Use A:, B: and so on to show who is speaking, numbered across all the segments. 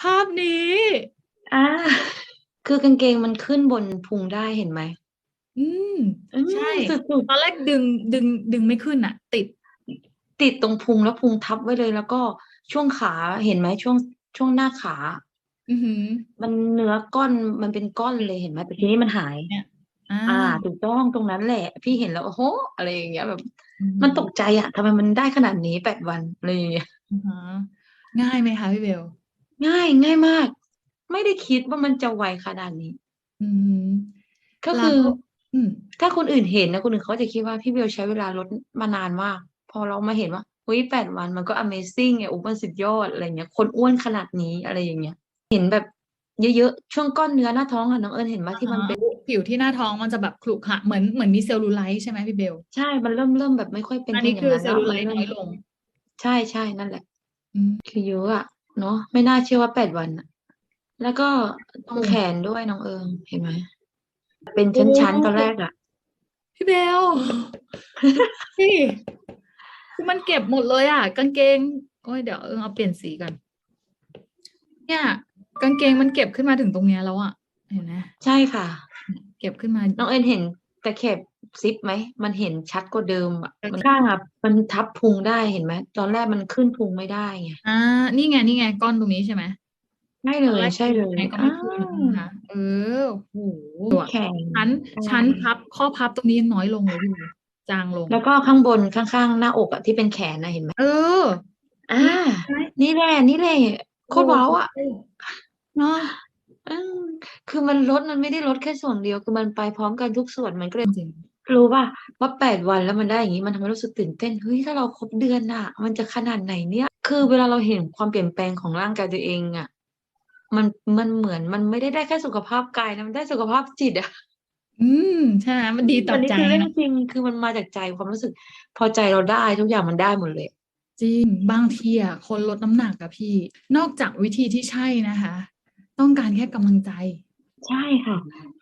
A: ภาพนี้
B: อาคือกางเกงมันขึ้นบนพุงได้เห็นไหม?
A: อืม
B: อืม
A: ใช่
B: สุด
A: ตอนแรกดึงดึงดึงไม่ขึ้นน่ะติด
B: ๆติดตรงพุงแล้วพุงทับไว้เลย แล้วก็ช่วงขาเห็นไหมช่วงช่วงหน้าขา
A: อือฮึ
B: มันเนื้อก้อนมันเป็นก้อนเลยเห็นไหมแต่ทีนี้มันหาย
A: เนี่ยอา
B: อาถูกต้องตรงนั้นแหละ พี่เห็นแล้วโอ้โฮ!อะไรอย่างเงี้ยแบบ
A: อือฮึ
B: มันตกใจอะทำไมมันได้ขนาดนี้8วันอะไรอย่างเงี้ย
A: อะฮะ ง่ายไหมคะพี่เบล?
B: ง่ายง่ายมาก ไม่ได้คิดว่ามันจะไวขนาดนี้
A: อือฮึ
B: ก็
A: แล้
B: คื
A: ว
B: อ
A: อืม
B: ถ้าคนอื่นเห็นนะคนอื่นเขาก็จะคิดว่าพี่เบลใช้เวลาลดมานานมาก พอเรามาเห็นว่าเฮ้ย8วันมันก็ Amazing ไงโอ้มันสุดยอดอะไรอย่างเงี้ย คนอ้วนขนาดนี้อะไรอย่างเงี้ย เห็นแบบเยอะๆ ช่วงก้อนเนื้อหน้าท้องอะน้องเอิญเห็นไหม
A: อะ
B: ที่มัน
A: ฮะ
B: เป็น
A: ผิวที่หน้าท้องมันจะแบบขรุขระเหมือนเหมือนมีเซลลูไลต์ใช่ไหมพี่เบล?
B: ใช่ มันเริ่มเริ่มแบบไม่ค่อยเป็น
A: อัน
B: เป็
A: นี
B: น้อย่า
A: คื
B: ง
A: อ
B: นั้น
A: เซ
B: แล้
A: ล
B: ว
A: ลู
B: มั
A: ไล
B: น
A: ต์
B: เริ่
A: น้
B: ม
A: อยลง
B: ใช่ๆนั่นแหละ
A: อืม
B: คือเยอะอะเนาะไม่น่าเชื่อว่า8วันน่ะแล้วก็ตร
A: โอ้
B: งแขนด้วยน้องเอิญเห็นไหมเป็น
A: โอ้
B: ชั้นๆตอนแรกอะ
A: พี่เบลพี่คือมันเก็บหมดเลยอะกางเกงโอ๊ยเดี๋ยวเอิญเอาเปลี่ยนสีก่อนเนี่ย กางเกงมันเก็บขึ้นมาถึงตรงเนี้ยแล้วอะเห็นไหม?
B: ใช่ค่ะ
A: เนี่ยเก็บขึ้นมา
B: น้องเอิญเห็นตะเข็บ ซิปไหม?มันเห็นชัดกว่าเดิมอะ
A: กาง
B: มัน
A: เก
B: ข้างอะมันทับพุงได้เห็นไหม?ตอนแรกมันขึ้นพุงไม่ได้ไง
A: อานี่ไงนี่ไงก้อนตรงนี้ใช่ไหม?
B: ใช่เล
A: ตอนแร
B: ย
A: ก
B: ใช่
A: คือ
B: เล
A: ยังไง
B: ย
A: ก็
B: อ
A: ไม่าขึ้นนะคะเออโอ้โฮ
B: แข็ง
A: ชั้น
B: ใช่
A: ชั้นพับข้อพับตรงนี้ยังน้อยลงเลยพี่เบลจางลง
B: แล้วก็ข้างบนข้างๆ หน้าอกอะที่เป็นแขนน่ะเห็นไหม?
A: เออ
B: อา
A: ใช่ไหม?
B: นี่แหละนี่แหละโค
A: โอ้
B: ตรว้าวอะ
A: โฮเนาะ
B: อืมคือมันลดมันไม่ได้ลดแค่ส่วนเดียว คือมันไปพร้อมกันทุกส่วนมันก็เลย
A: จ ริง
B: รู้เปล่าว่า8วันแล้วมันได้อย่างงี้มันทำให้รู้สึกตื่นเต้นเฮ้ยถ้าเราครบเดือนน่ะมันจะขนาดไหนเนี่ย คือเวลาเราเห็นความเปลี่ยนแปลงของร่างกายตัวเองอะมันมันเหมือนมันไม่ได้ได้แค่สุขภาพกายนะมันได้สุขภาพจิตอะ
A: อืมใช่ไหมมันดีต่
B: อั
A: อน
B: นี้
A: ใจ
B: คือเรื่อ
A: เน
B: งาะจริงคือมันมาจากใจความรู้สึก พอใจเราได้ทุกอย่างมันได้หมดเลย
A: จริงบางทีอะคนลดน้ำหนักอะพี่ นอกจากวิธีที่ใช่นะคะ ต้องการแค่กำลังใจ
B: ใช่ค่ะ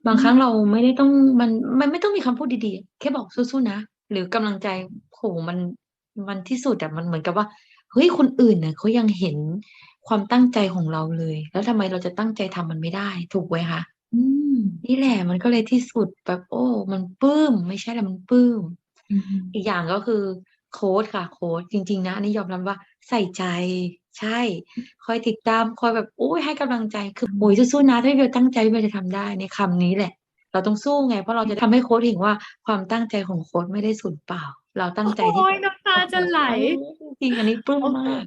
B: บา
A: อื
B: งครั้ง
A: ม
B: เราไม่ได้ต้องมันมันไม่ต้องมีคำพูดดีๆ แค่บอกสู้ๆนะ หรือกำลังใจโอ้โฮมันมันที่สุดอะมันเหมือนกับว่าเฮ้ยคนอื่นน่ะเขายังเห็นความตั้งใจของเราเลย แล้วทำไมเราจะตั้งใจทำมันไม่ได้ ถูกไหมคะ?
A: อืม
B: นี่แหละมันก็เลยที่สุดแบบโอ้ มันปลื้ม ไม่ใช่อะไรมันปลื้ม
A: อือฮึ
B: อีกอย่างก็คือ โคชค่ะโคชจริง ๆ นะอันนี้ยอมรับว่าใส่ใจ ใช่ คอยติดตามคอยแบบโอ๊ยให้กำลังใจคือ
A: อื
B: โอ้โฮ
A: ม
B: สู้ๆนะถ้าพี่เบลตั้งใจพี่เบลจะทำได้ในคำนี้แหละ เราต้องสู้ไง เพราะเราจะทำให้โคชเห็นว่าความตั้งใจของโคชไม่ได้สูญเปล่า เราตั้งใจ
A: โอ๊
B: ที่
A: ยน้ำตาจะไหล
B: เออจริงๆอันนี้ปลื้ม
A: โอ้โฮ
B: มาก